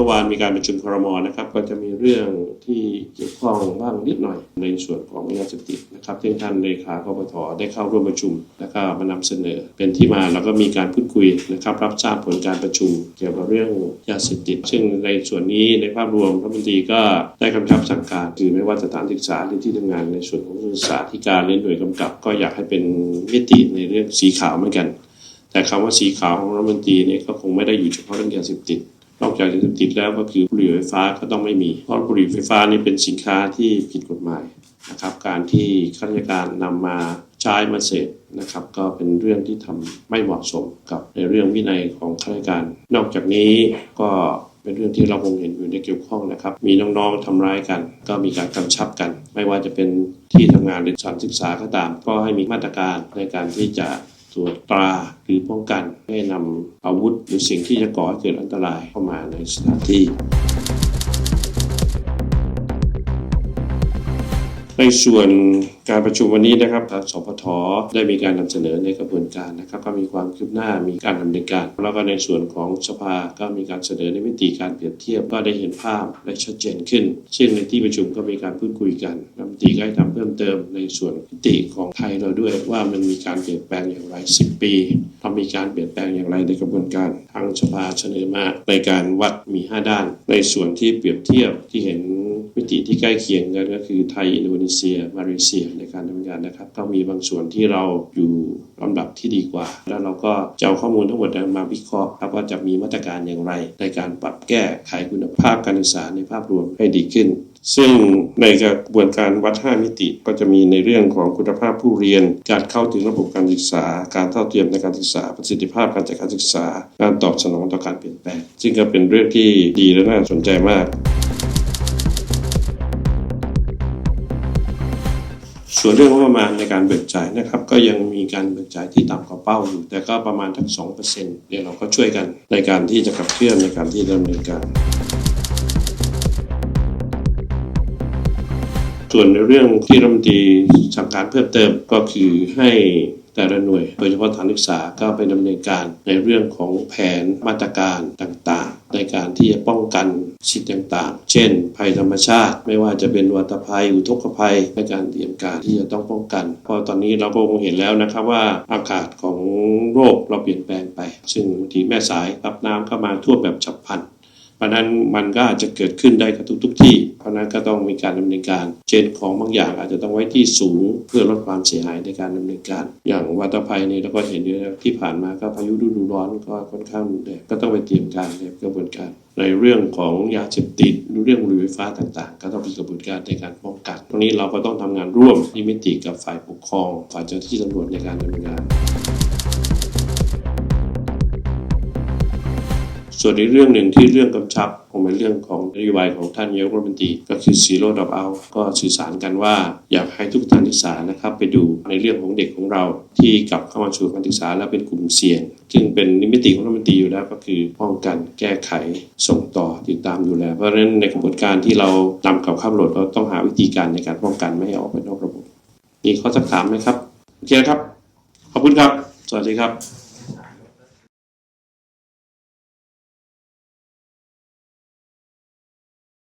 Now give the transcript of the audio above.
มื่อวานมีการประชุมครมนะครับ ก็จะมีเรื่องที่เกี่ยวข้องบ้างนิดหน่อยในส่วนของยาเสพติดนะครับซึ่ท่านเลขากปทได้เข้าร่วมประชุม แล้วก็มานำเสนอ เป็นที่มาแล้วก็มีการพูดคุยนะครับ รับทราบผลการประชุม เกี่ยวกับเรื่องยาเสพติด ซึ่งในส่วนนี้ในภาพรวมรัฐมนตรีก็ได้กำชับสั่งการคือไม่ว่าสถานศึกษาหรือที่ทำงานในส่วนของศึกษาธิการและหน่วยกำกับ ก็อยากให้เป็นมิติในเรื่องสีขาวเหมือนกัน แต่คำว่าสีขาวของรัฐมนตรีนี่ก็คงไม่ได้อยู่เฉพาะเรื่องยาเสพติด นอกจากยาเสพติดแล้วก็คือบุหรี่ไฟฟ้าก็ต้องไม่มี เพราะบุหรี่ไฟฟ้านี่เป็นสินค้าที่ผิดกฎหมายนะครับ การที่ข้าราชการนำมาใช้มาเสพนะครับ ก็เป็นเรื่องที่ทำไม่เหมาะสมกับในเรื่องวินัยของข้าราชการ นอกจากนี้ก็เป็นเรื่องที่เราคงเห็นอยู่ในเกี่ยวข้องนะครับ มีน้องๆทำร้ายกัน ก็มีการกำชับกัน ไม่ว่าจะเป็นที่ทำงานหรือสถานศึกษาก็ตาม ก็ให้มีมาตรการในการที่จะ ตรวจตราหรือป้องกันไม่นำอาวุธหรือสิ่งที่จะก่อให้เกิดอันตรายเข้ามาในสถานที่ ในส่วนการประชุมวันนี้นะครับทางสพทได้มีการนำเสนอในกระบวนการนะครับก็มีความคืบหน้ามีการดำเนินการ แล้วก็ในส่วนของสภาก็มีการเสนอในวิธีการเปรียบเทียบก็ได้เห็นภาพได้ชัดเจนขึ้น ซึ่งในที่ประชุมก็มีการพูดคุยกันรัฐมนตรีก็ให้ทำเพิ่มเติมในส่วนมิติของไทยเราด้วยว่ามันมีการเปลี่ยนแปลงอย่างไร 10 ปีทำมีการเปลี่ยนแปลงอย่างไรในกระบวนการทางสภาเสนอมาในการวัดมี 5 ด้าน ในส่วนที่เปรียบเทียบที่เห็น มิติที่ใกล้เคียงกันก็คือไทย อินโดนีเซีย มาเลเซียในการทำงานนะครับ ก็มีบางส่วนที่เราอยู่ลำดับที่ดีกว่า แล้วเราก็จะเอาข้อมูลทั้งหมดมาวิเคราะห์ครับว่าจะมีมาตรการอย่างไร ในการปรับแก้ไขคุณภาพการศึกษาในภาพรวมให้ดีขึ้น ซึ่งในกระบวนการวัด 5 มิติก็จะมีในเรื่องของคุณภาพผู้เรียน การเข้าถึงระบบการศึกษา การเท่าเทียมในการศึกษา ประสิทธิภาพการจัดการศึกษา การตอบสนองต่อการเปลี่ยนแปลง ซึ่งก็เป็นเรื่องที่ดีและน่าสนใจมาก ส่วนเรื่องงบประมาณในการเบิกจ่ายนะครับ ก็ยังมีการเบิกจ่ายที่ต่ำกว่าเป้าอยู่ แต่ก็ประมาณทั้งสองเปอร์เซ็นต์เดี๋ยวเราก็ช่วยกันในการที่จะขับเคลื่อนในการที่ดำเนินการ ส่วนในเรื่องที่รัฐมนตรีสั่งการเพิ่มเติมก็คือให้ แต่ละหน่วย โดยเฉพาะฐานศึกษาก็ไปดำเนินการในเรื่องของแผนมาตรการต่างๆ ในการที่จะป้องกันสิ่งต่างๆ เช่น ภัยธรรมชาติ ไม่ว่าจะเป็นวัตภัยอุทกภัยในการเตรียมการที่จะต้องป้องกัน เพราะตอนนี้เราก็คงเห็นแล้วนะครับว่าอากาศของโรคเราเปลี่ยนแปลงไป ซึ่งบางทีแม่สายรับน้ำเข้ามาท่วมแบบฉับพลัน เพราะนั้นมันก็อาจจะเกิดขึ้นได้กับทุกๆที่ เพราะนั้นก็ต้องมีการดำเนินการ เช่นของบางอย่างอาจจะต้องไว้ที่สูงเพื่อลดความเสียหายในการดำเนินการ อย่างวัตภัยนี่เราก็เห็นอยู่แล้วที่ผ่านมาก็พายุฤดูร้อนก็ค่อนข้างรุนแรงก็ต้องไปเตรียมการในกระบวนการ ในเรื่องของยาเสพติดเรื่องบุหรี่ไฟฟ้าต่างๆ ก็ต้องมีกระบวนการในการป้องกัน ตรงนี้เราก็ต้องทำงานร่วมที่มิติกับฝ่ายปกครองฝ่ายเจ้าหน้าที่ตำรวจในการดำเนินงาน ส่วนในเรื่องหนึ่งที่เรื่องกำชับคงเป็นเรื่องของนโยบายของท่านนายกรัฐมนตรีก็คือ zero drop out ก็สื่อสารกันว่า อยากให้ทุกสถานศึกษานะครับ ไปดูในเรื่องของเด็กของเรา ที่กลับเข้ามาสู่การศึกษาแล้วเป็นกลุ่มเสี่ยง ซึ่งเป็นนิมิติของรัฐมนตรีอยู่แล้วก็คือป้องกันแก้ไขส่งต่อติดตามดูแลเพราะฉะนั้นในกระบวนการที่เรานำกับข้ามโหลดเราต้องหาวิธีการในการป้องกันไม่ให้ออกไปนอกระบบมีข้อสักถามไหมครับโอเคครับ ขอบคุณครับ สวัสดีครับ